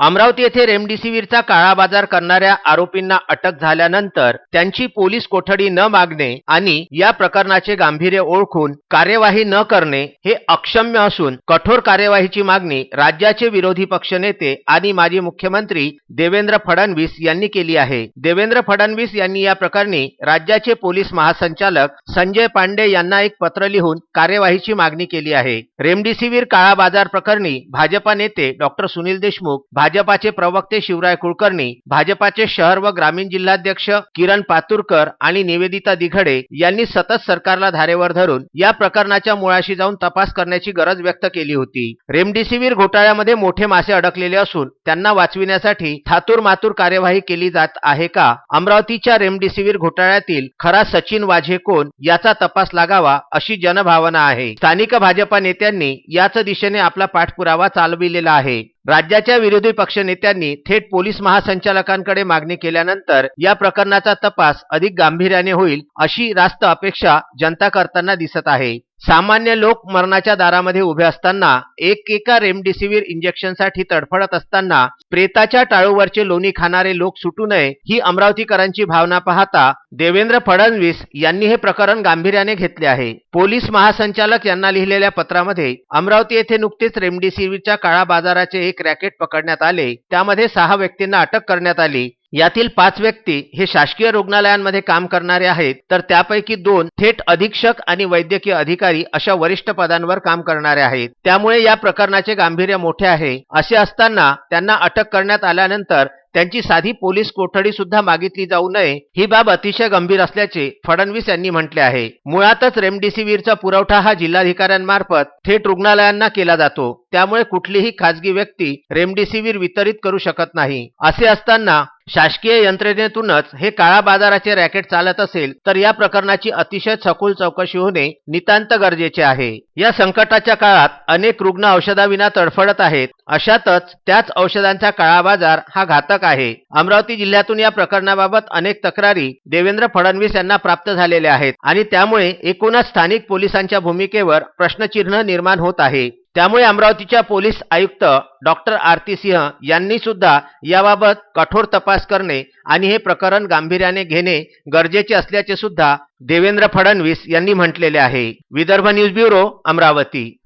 अमरावती येथे रेमडिसिव्हिरचा काळा बाजार करणाऱ्या आरोपींना अटक झाल्यानंतर त्यांची पोलीस कोठडी न मागणे आणि या प्रकरणाचे गांभीर्य ओळखून कार्यवाही न करणे हे अक्षम्य असून कठोर कार्यवाहीची मागणी राज्याचे विरोधी पक्षनेते आणि माजी मुख्यमंत्री देवेंद्र फडणवीस यांनी केली आहे. देवेंद्र फडणवीस यांनी या प्रकरणी राज्याचे पोलीस महासंचालक संजय पांडे यांना एक पत्र लिहून कार्यवाहीची मागणी केली आहे. रेमडिसिव्हिर काळा बाजार प्रकरणी भाजपा नेते डॉक्टर सुनील देशमुख भाजपाचे प्रवक्ते शिवराय कुलकर्णी भाजपाचे शहर व ग्रामीण जिल्हाध्यक्ष किरण पातुरकर आणि निवेदिता दिघडे यांनी सतत सरकारला धारेवर धरून या प्रकरणाच्या मुळाशी जाऊन तपास करण्याची गरज व्यक्त केली होती. रेमडेसिवीर घोटाळ्यामध्ये मोठे मासे अडकलेले असून त्यांना वाचविण्यासाठी थातूर मातूर कार्यवाही केली जात आहे का? अमरावतीच्या रेमडेसिवीर घोटाळ्यातील खरा सचिन वाझे कोण याचा तपास लागावा अशी जनभावना आहे. स्थानिक भाजपा नेत्यांनी याच दिशेने आपला पाठपुरावा चालविलेला आहे. राज्याच्या विरोधी पक्षनेत्यांनी थेट पोलीस महासंचालकांकडे मागणी केल्यानंतर या प्रकरणाचा तपास अधिक गांभीर्याने होईल अशी रास्त अपेक्षा जनता करताना दिसत आहे. सामान्य लोक मरणाच्या दारामध्ये उभे असताना एक एका रेमडेसिवीर इंजेक्शनसाठी तडफडत असताना प्रेताच्या टाळूवरचे लोणी खाणारे लोक सुटू नये ही अमरावतीकरांची भावना पाहता देवेंद्र फडणवीस यांनी हे प्रकरण गांभीर्याने घेतले आहे. पोलीस महासंचालक यांना लिहिलेल्या पत्रामध्ये अमरावती येथे नुकतेच रेमडेसिवीरच्या काळा बाजाराचे एक रॅकेट पकडण्यात आले. त्यामध्ये सहा व्यक्तींना अटक करण्यात आली. यातील पाच व्यक्ती हे शासकीय रुग्णालयांमध्ये काम करणारे आहेत तर त्यापैकी दोन थेट अधीक्षक आणि वैद्यकीय अधिकारी अशा वरिष्ठ पदांवर काम करणारे आहेत. त्यामुळे या प्रकरणाचे गांभीर्य मोठे आहे. असे असताना त्यांना अटक करण्यात आल्यानंतर त्यांची साधी पोलीस कोठडी सुद्धा मागितली जाऊ नये ही बाब अतिशय गंभीर असल्याचे फडणवीस यांनी म्हटले आहे. मुळातच रेमडेसिवीरचा पुरवठा हा जिल्हाधिकाऱ्यांमार्फत थेट रुग्णालयांना केला जातो. त्यामुळे कुठलीही खाजगी व्यक्ती रेमडेसिवीर वितरित करू शकत नाही. असे असताना शासकीय यंत्रणेतूनच हे काळा बाजाराचे रॅकेट चालत असेल तर या प्रकरणाची अतिशय सखोल चौकशी होणे नितांत गरजेचे आहे. या संकटाच्या काळात अनेक रुग्ण औषधाविना तडफडत आहेत अशातच त्याच औषधांचा काळा बाजार हा घातक आहे. अमरावती जिल्ह्यातून या प्रकरणाबाबत अनेक तक्रारी देवेंद्र फडणवीस यांना प्राप्त झालेल्या आहेत आणि त्यामुळे एकूणच स्थानिक पोलिसांच्या भूमिकेवर प्रश्नचिन्ह निर्माण होत आहे. त्यामुळे अमरावतीच्या पोलीस आयुक्त डॉक्टर आरती सिंह यांनी सुद्धा याबाबत कठोर तपास करणे आणि हे प्रकरण गांभीर्याने घेणे गरजेचे असल्याचे सुद्धा देवेंद्र फडणवीस यांनी म्हटलेले आहे. Vidarbha news bureau Amravati.